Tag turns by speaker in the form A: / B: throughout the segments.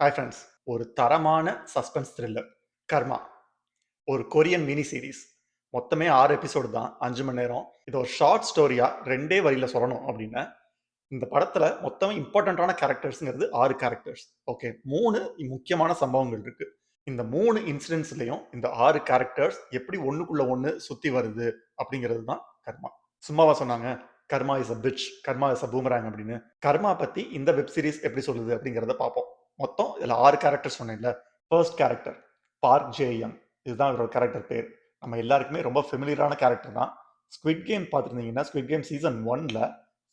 A: Hi friends ஒரு தரமான suspense thriller கர்மா. ஒரு கொரியன் மினி சீரிஸ் மொத்தமே ஆறு எபிசோடு தான். அஞ்சு மணி நேரம். இது ஒரு ஷார்ட் ஸ்டோரியாக ரெண்டே வரியில் சொல்லணும் அப்படின்னா இந்த படத்தில் மொத்தம் இம்பார்ட்டண்ட்டான கேரக்டர்ஸுங்கிறது ஆறு கேரக்டர்ஸ் ஓகே மூணு முக்கியமான சம்பவங்கள் இருக்கு. இந்த மூணு இன்சிடென்ட்ஸ்லையும் இந்த ஆறு கேரக்டர்ஸ் எப்படி ஒன்றுக்குள்ளே ஒன்று சுற்றி வருது அப்படிங்கிறது தான் கர்மா. சும்மாவா சொன்னாங்க karma is a bitch karma is a boomerang அப்படின்னு. கர்மா பற்றி இந்த வெப் சீரிஸ் எப்படி சொல்லுது அப்படிங்கிறத பார்ப்போம். மொத்தம் இதில் ஆறு கேரக்டர் சொன்னேன்ல. ஃபர்ஸ்ட் கேரக்டர் பார்க் ஜேஎம் இதுதான் இவரோட கேரக்டர் பேர். நம்ம எல்லாருக்குமே ரொம்ப ஃபெமிலியரான கேரக்டர் தான். ஸ்குவிட் கேம் பார்த்துருந்தீங்கன்னா ஸ்குவிட் கேம் சீசன் ஒன்ல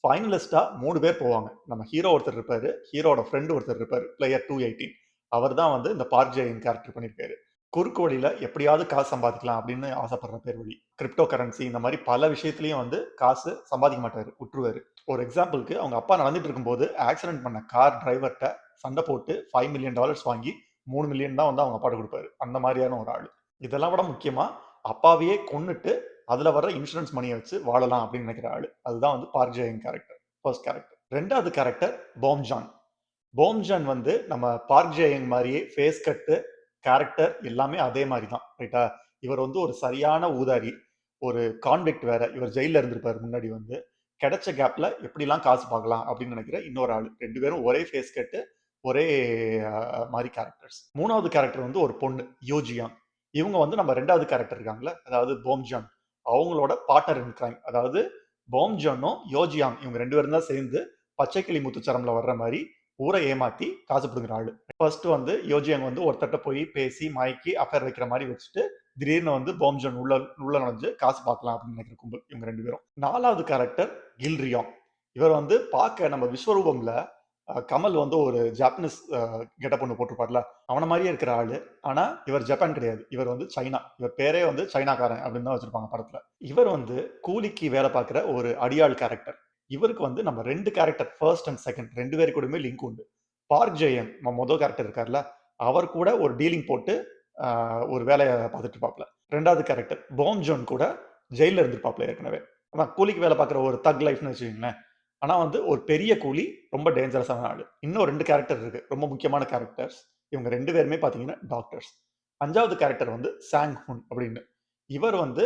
A: ஃபைனலிஸ்டாக மூணு பேர் போவாங்க. நம்ம ஹீரோ ஒருத்தர் இருப்பார் ஹீரோட ஃப்ரெண்டு ஒருத்தர் இருப்பார் பிளேயர் டூ எயிட்டீன் அவர் தான் வந்து இந்த பார்க் ஜே கேரக்டர் பண்ணியிருக்காரு. குறுக்கு வழியில் எப்படியாவது காசு சம்பாதிக்கலாம் அப்படின்னு ஆசைப்படுற பேர் வழி. கிரிப்டோ கரன்சி இந்த மாதிரி பல விஷயத்துலையும் வந்து காசு சம்பாதிக்க மாட்டாரு விட்டுருவாரு. ஒரு எக்ஸாம்பிளுக்கு அவங்க அப்பா நடந்துட்டு இருக்கும்போது ஆக்சிடென்ட் பண்ண கார் டிரைவர்கிட்ட சண்டை போட்டு ஃபைவ் மில்லியன் டாலர்ஸ் வாங்கி மூணு மில்லியன் தான் வந்து அவங்க அப்பாட்ட கொடுப்பாரு. அந்த மாதிரியான ஒரு ஆள். இதெல்லாம் விட முக்கியமாக அப்பாவையே கொண்டுட்டு அதில் வர இன்சூரன்ஸ் மணியை வச்சு வாழலாம் அப்படின்னு நினைக்கிற ஆள். அதுதான் வந்து பார்க் கேரக்டர் ஃபர்ஸ்ட் கேரக்டர் ரெண்டாவது கேரக்டர் போம்ஜான் போம்ஜான் வந்து நம்ம பார்க் ஜெயங் மாதிரியே ஃபேஸ் கட்டு கேரக்டர் எல்லாமே அதே மாதிரி தான் ரைட்டா இவர் வந்து ஒரு சரியான ஊதாரி ஒரு கான்வெக்ட் வேற. இவர் ஜெயில இருந்திருப்பார் முன்னாடி வந்து. கிடைச்ச கேப்ல எப்படிலாம் காசு பார்க்கலாம் அப்படின்னு நினைக்கிற இன்னொரு ஆள். ரெண்டு பேரும் ஒரே ஃபேஸ் கட்டு ஒரே மாதிரி கேரக்டர்ஸ் மூணாவது கேரக்டர் வந்து ஒரு பொண்ணு யோஜியாங் இவங்க வந்து நம்ம ரெண்டாவது கேரக்டர் இருக்காங்களே அதாவது போம்ஜான். அவங்களோட பார்ட்னர் இன் கிரைம் அதாவது போம்ஜானும் யோஜியாங் இவங்க ரெண்டு பேரும் தான் சேர்ந்து பச்சைக்கிளி முத்துச்சரம்ல வர்ற மாதிரி ஊரை ஏமாத்தி காசு பிடுங்குற ஆள். ஃபர்ஸ்ட் வந்து யோஜியாங் வந்து ஒருத்தட்ட போய் பேசி மயக்கி அஃபேர் வைக்கிற மாதிரி வச்சுட்டு திடீர்னு வந்து போம்ஜோன் உள்ள உள்ள நுழைஞ்சு காசு பார்க்கலாம் அப்படின்னு நினைக்கிற கும்பல் இவங்க ரெண்டு பேரும். நாலாவது கேரக்டர் கில்ரியாங் இவர் வந்து பார்க்க நம்ம விஸ்வரூபம்ல கமல் வந்து ஒரு ஜாப்பனீஸ் கெட்டப் ஒன்று போட்டிருப்பார்ல அவனை மாதிரியே இருக்கிற ஆளு. ஆனா இவர் ஜப்பான் கிடையாது. இவர் வந்து சைனா. இவர் பேரே வந்து சைனாக்காரன் அப்படின்னு தான் வச்சிருப்பாங்க படத்துல. இவர் வந்து கூலிக்கு வேலை பார்க்குற ஒரு அடியாள் கேரக்டர் இவருக்கு வந்து நம்ம ரெண்டு கேரக்டர் ஃபர்ஸ்ட் அண்ட் செகண்ட் ரெண்டு பேரு கூடயுமே லிங்க் உண்டு. பார்க் ஜெயன் மொதல் கேரக்டர் இருக்கார்ல அவர் கூட ஒரு டீலிங் போட்டு ஒரு வேலையை பார்த்துட்டு இருப்பாப்ல. ரெண்டாவது கேரக்டர் போம் ஜோன் கூட ஜெயிலில் இருந்திருப்பாப்ல ஏற்கனவே. ஆனால் கூலிக்கு வேலை பார்க்குற ஒரு தக் லைஃப்னு வச்சுக்கோங்களேன். ஆனால் வந்து ஒரு பெரிய கூலி ரொம்ப டேஞ்சரஸான ஆள். இன்னும் ரெண்டு கேரக்டர் இருக்கு ரொம்ப முக்கியமான கேரக்டர்ஸ் இவங்க ரெண்டு பேருமே பார்த்தீங்கன்னா டாக்டர்ஸ் அஞ்சாவது கேரக்டர் வந்து சாங் ஹுன் அப்படின்னு. இவர் வந்து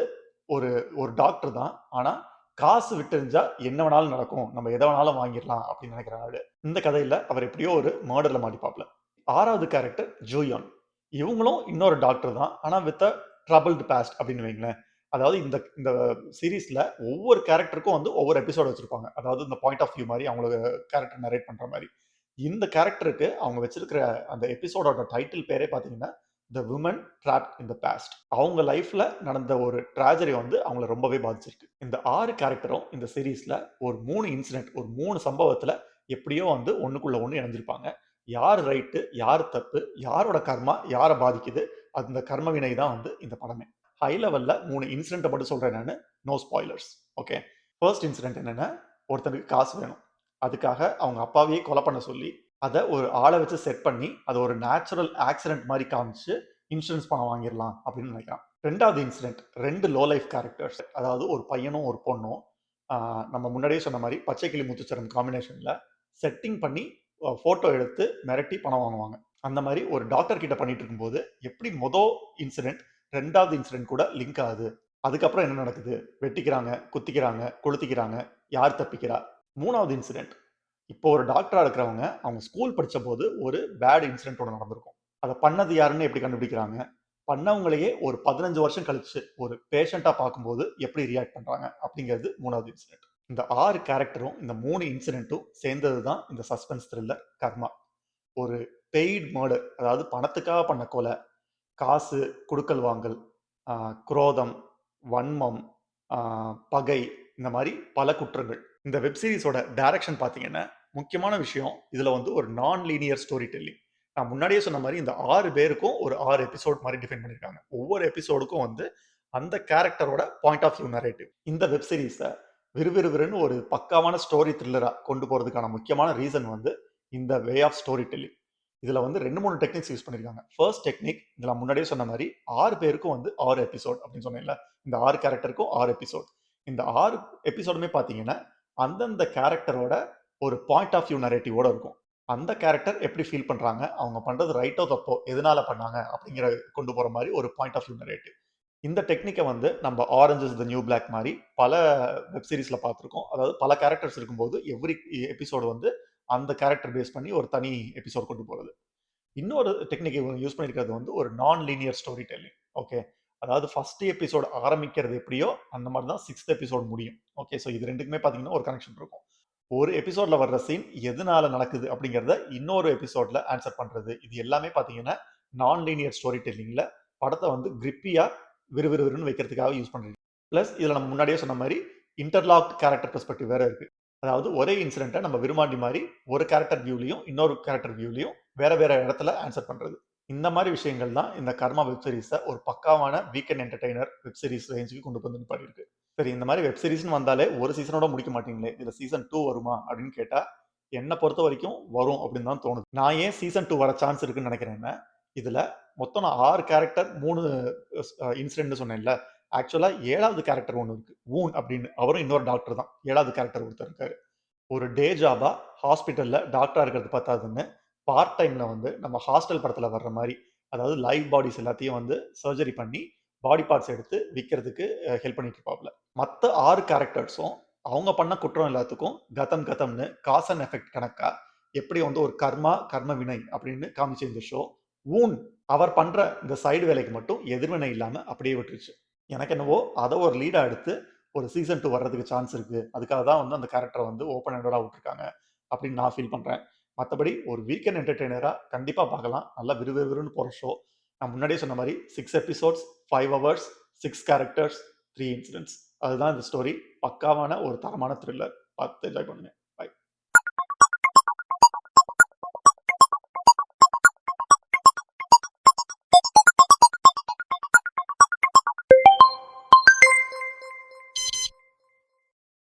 A: ஒரு ஒரு டாக்டர் தான். ஆனால் காசு விட்டுருந்தா என்ன வேணாலும் நடக்கும். நம்ம எதை வேணாலும் வாங்கிடலாம் அப்படின்னு நினைக்கிற ஆளு. இந்த கதையில அவர் எப்படியோ ஒரு மர்டர்ல மாட்டிப்பாப்ல. ஆறாவது கேரக்டர் ஜூயான். இவங்களும் இன்னொரு டாக்டர் தான். ஆனால் வித் அ ட்ரபிள்டு பாஸ்ட் அப்படின்னு வைங்களேன். அதாவது இந்த இந்த சீரீஸில் ஒவ்வொரு கேரக்டருக்கும் வந்து ஒவ்வொரு எபிசோட் வச்சுருப்பாங்க. அதாவது இந்த பாயிண்ட் ஆஃப் வியூ மாதிரி அவங்களுக்கு கேரக்டர் நரேட் பண்ணுற மாதிரி. இந்த கேரக்டருக்கு அவங்க வச்சிருக்கிற அந்த எபிசோடோட டைட்டில் பேரே பார்த்தீங்கன்னா the women trapped in the past அவங்க லைஃப்ல நடந்த ஒரு ட்ராஜடி வந்து அவங்கள ரொம்பவே பாதிச்சிருக்கு. இந்த ஆறு கேரக்டரும் இந்த சீரீஸ்ல ஒரு மூணு இன்சிடென்ட் ஒரு மூணு சம்பவத்துல எப்படியோ வந்து ஒண்ணுக்குள்ள ஒன்று இணைஞ்சிருப்பாங்க. யார் ரைட்டு யார் தப்பு யாரோட கர்மா யாரை பாதிக்குது அந்த கர்ம வினை தான் வந்து இந்த படமே. ஹை லெவல்ல மூணு இன்சிடென்ட்டை மட்டும் சொல்றேன் நான். No spoilers okay first incident என்னன்னா ஒருத்தனுக்கு காசு வேணும். அதுக்காக அவங்க அப்பாவையே கொலை பண்ண சொல்லி அதை ஒரு ஆளை வச்சு செட் பண்ணி அதை ஒரு நேச்சுரல் ஆக்சிடென்ட் மாதிரி காமிச்சு இன்சூரன்ஸ் பணம் வாங்கிடலாம் அப்படின்னு நினைக்கிறான். ரெண்டாவது இன்சிடென்ட் ரெண்டு லோ லைஃப் கேரக்டர்ஸ் அதாவது ஒரு பையனும் ஒரு பொண்ணும் நம்ம முன்னாடியே சொன்ன மாதிரி பச்சை கிளி முத்துச்சரம் காம்பினேஷனில் செட்டிங் பண்ணி ஃபோட்டோ எடுத்து மிரட்டி பணம் வாங்குவாங்க. அந்த மாதிரி ஒரு டாக்டர் கிட்ட பண்ணிட்டு இருக்கும்போது எப்படி மொதல் இன்சிடென்ட் ரெண்டாவது இன்சிடென்ட் கூட லிங்க் ஆகுது? அதுக்கப்புறம் என்ன நடக்குது? வெட்டிக்கிறாங்க குத்திக்கிறாங்க கொளுத்திக்கிறாங்க யார் தப்பிக்கிறா? மூணாவது இன்சிடென்ட் இப்போ ஒரு டாக்டரா இருக்கிறவங்க அவங்க ஸ்கூல் படித்த போது ஒரு பேட் இன்சிடென்ட் ஒன்று நடந்திருக்கும். அதை பண்ணது யாருன்னு எப்படி கண்டுபிடிக்கிறாங்க? பண்ணவங்களையே ஒரு பதினஞ்சு வருஷம் கழிச்சு ஒரு பேஷண்டா பார்க்கும்போது எப்படி ரியாக்ட் பண்றாங்க? அப்படிங்கிறது மூணாவது இன்சிடென்ட் இந்த ஆறு கேரக்டரும் இந்த மூணு இன்சிடென்ட்டும் சேர்ந்தது தான் இந்த சஸ்பென்ஸ் த்ரில்லர் கர்மா. ஒரு பெய்ட் மர்டர் அதாவது பணத்துக்காக பண்ண கொலை காசு குடுக்கல் வாங்கல் குரோதம் வன்மம் பகை இந்த மாதிரி பல குற்றங்கள். இந்த வெப்சீரிஸோட டைரக்ஷன் பார்த்தீங்கன்னா முக்கியமான விஷயம் இதில் வந்து ஒரு நான் லீனியர் ஸ்டோரி டெல்லிங் நான் முன்னாடியே சொன்ன மாதிரி இந்த ஆறு பேருக்கும் ஒரு ஆறு எபிசோட் மாதிரி டிஃபைன் பண்ணியிருக்காங்க. ஒவ்வொரு எபிசோடுக்கும் வந்து அந்த கேரக்டரோட பாயிண்ட் ஆஃப் வியூ நரேட்டிவ் இந்த வெப் சீரிஸை விறுவிறுவிறுன்னு ஒரு பக்காவான ஸ்டோரி த்ரில்லராக கொண்டு போகிறதுக்கான முக்கியமான ரீசன் வந்து இந்த வே ஆஃப் ஸ்டோரி டெல்லிங் இதில் வந்து ரெண்டு மூணு டெக்னிக்ஸ் யூஸ் பண்ணியிருக்காங்க. ஃபர்ஸ்ட் டெக்னிக் இதில் முன்னாடியே சொன்ன மாதிரி ஆறு பேருக்கும் வந்து ஆறு எபிசோட் அப்படின்னு சொன்னேன்ல. இந்த ஆறு கேரக்டருக்கும் ஆறு எபிசோட் இந்த ஆறு எபிசோடுமே பார்த்தீங்கன்னா அந்தந்த கேரக்டரோட ஒரு பாயிண்ட் ஆஃப் வியூ நரேட்டிவோட இருக்கும் அந்த கேரக்டர் எப்படி ஃபீல் பண்ணுறாங்க அவங்க பண்ணுறது ரைட்டோ, தப்போ, எதனால பண்ணாங்க? அப்படிங்கிற கொண்டு போகிற மாதிரி ஒரு பாயிண்ட் ஆஃப் வியூ நரேட்டிவ். இந்த டெக்னிக்கை வந்து நம்ம orange is the new black மாதிரி பல வெப் சீரிஸில் பார்த்துருக்கோம். அதாவது பல கேரக்டர்ஸ் இருக்கும்போது எவ்ரி எபிசோடு வந்து அந்த கேரக்டர் பேஸ் பண்ணி ஒரு தனி எபிசோட் கொண்டு போகிறது இன்னொரு டெக்னிக் இவங்க யூஸ் பண்ணியிருக்கிறது வந்து ஒரு non linear story telling. Okay. அதாவது ஃபர்ஸ்ட் எபிசோடு ஆரம்பிக்கிறது எப்படியோ, அந்த மாதிரி தான் சிக்ஸ்த் எபிசோட் முடியும். ஓகே. ஸோ இது ரெண்டுக்குமே பார்த்தீங்கன்னா ஒரு கனெக்ஷன் இருக்கும். ஒரு எபிசோட்ல வர்ற சீன் எதனால நடக்குது அப்படிங்கிறத இன்னொரு எபிசோட்ல ஆன்சர் பண்றது. இது எல்லாமே பார்த்தீங்கன்னா, நான் லீனியர் ஸ்டோரி டெல்லிங்ல படத்தை வந்து கிரிப்பியா விறுவிறுவிறுன்னு வைக்கிறதுக்காக யூஸ் பண்றீங்க. பிளஸ் இதுல நம்ம முன்னாடியே சொன்ன மாதிரி இன்டர்லாக் கேரக்டர் பெர்ஸ்பெக்டிவ் வேற இருக்கு. அதாவது ஒரே இன்சிடென்ட்ட நம்ம விருமாண்டி மாதிரி ஒரு கேரக்டர் வியூலையும் இன்னொரு கேரக்டர் வியூலையும் வேற வேற இடத்துல ஆன்சர் பண்றது. இந்த மாதிரி விஷயங்கள் தான் இந்த கர்மா வெப்சீரிஸை ஒரு பக்காவான வீக்கெண்ட் என்டர்டெய்னர் வெப் சீரிஸ் ரேஞ்சுக்கு கொண்டு வந்து பண்ணியிருக்கு சரி இந்த மாதிரி வெப் சீரிஸ்னு வந்தாலே ஒரு சீசனோட முடிக்க மாட்டீங்களே, இல்லை சீசன் டூ வருமா? அப்படின்னு கேட்டால் என்னை பொறுத்த வரைக்கும் வரும் அப்படின்னு தான் தோணுது. நான் ஏன் சீசன் டூ வர சான்ஸ் இருக்குன்னு நினைக்கிறேன் இதில் மொத்தம் நான் ஆறு கேரக்டர் மூணு இன்சிடென்ட்னு சொன்னேன்ல. ஆக்சுவலாக ஏழாவது கேரக்டர் ஒன்று இருக்குது வூன் அப்படின்னு. அவரும் இன்னொரு டாக்டர் தான். ஏழாவது கேரக்டர் ஒருத்தர் இருக்காரு. ஒரு டே ஜாபாக ஹாஸ்பிட்டலில் டாக்டராக இருக்கிறது பத்தாதுன்னு, பார்ட் டைமில் வந்து நம்ம ஹாஸ்டல் படத்தில் வர்ற மாதிரி அதாவது லைவ் பாடிஸ் எல்லாத்தையும் வந்து சர்ஜரி பண்ணி, பாடி பார்ட்ஸ் எடுத்து விற்கிறதுக்கு ஹெல்ப் பண்ணிட்டு இருப்பாப்ல. மற்ற ஆறு கேரக்டர்ஸும் அவங்க பண்ண குற்றம் எல்லாத்துக்கும் கதம் கதம்னு காஸ் அண்ட் எஃபெக்ட் கணக்கா எப்படி வந்து ஒரு கர்மா, கர்ம வினை அப்படின்னு காமிச்ச இந்த ஷோ, ஊன் அவர் பண்ற இந்த சைடு வேலைக்கு மட்டும் எதிர்வினை இல்லாம அப்படியே விட்டுருச்சு. எனக்கு என்னவோ அதை ஒரு லீடா எடுத்து ஒரு சீசன் டூ வர்றதுக்கு சான்ஸ் இருக்கு. அதுக்காக தான் வந்து அந்த கேரக்டரை வந்து ஓப்பன் ஹேண்டடா விட்டுருக்காங்க அப்படின்னு நான் ஃபீல் பண்றேன். மற்றபடி ஒரு வீக்கெண்ட் என்டர்டெய்னரா கண்டிப்பா பார்க்கலாம். நல்லா விறுவிறுன்னு போற ஷோ. நான் முன்னாடியே சொன்ன மாதிரி six episodes, five hours, six characters, three incidents. அதுதான் இந்த ஸ்டோரி. பக்காவான ஒரு தரமான த்ரில்லர். பார்த்து என்ஜாய் பண்ணுங்க.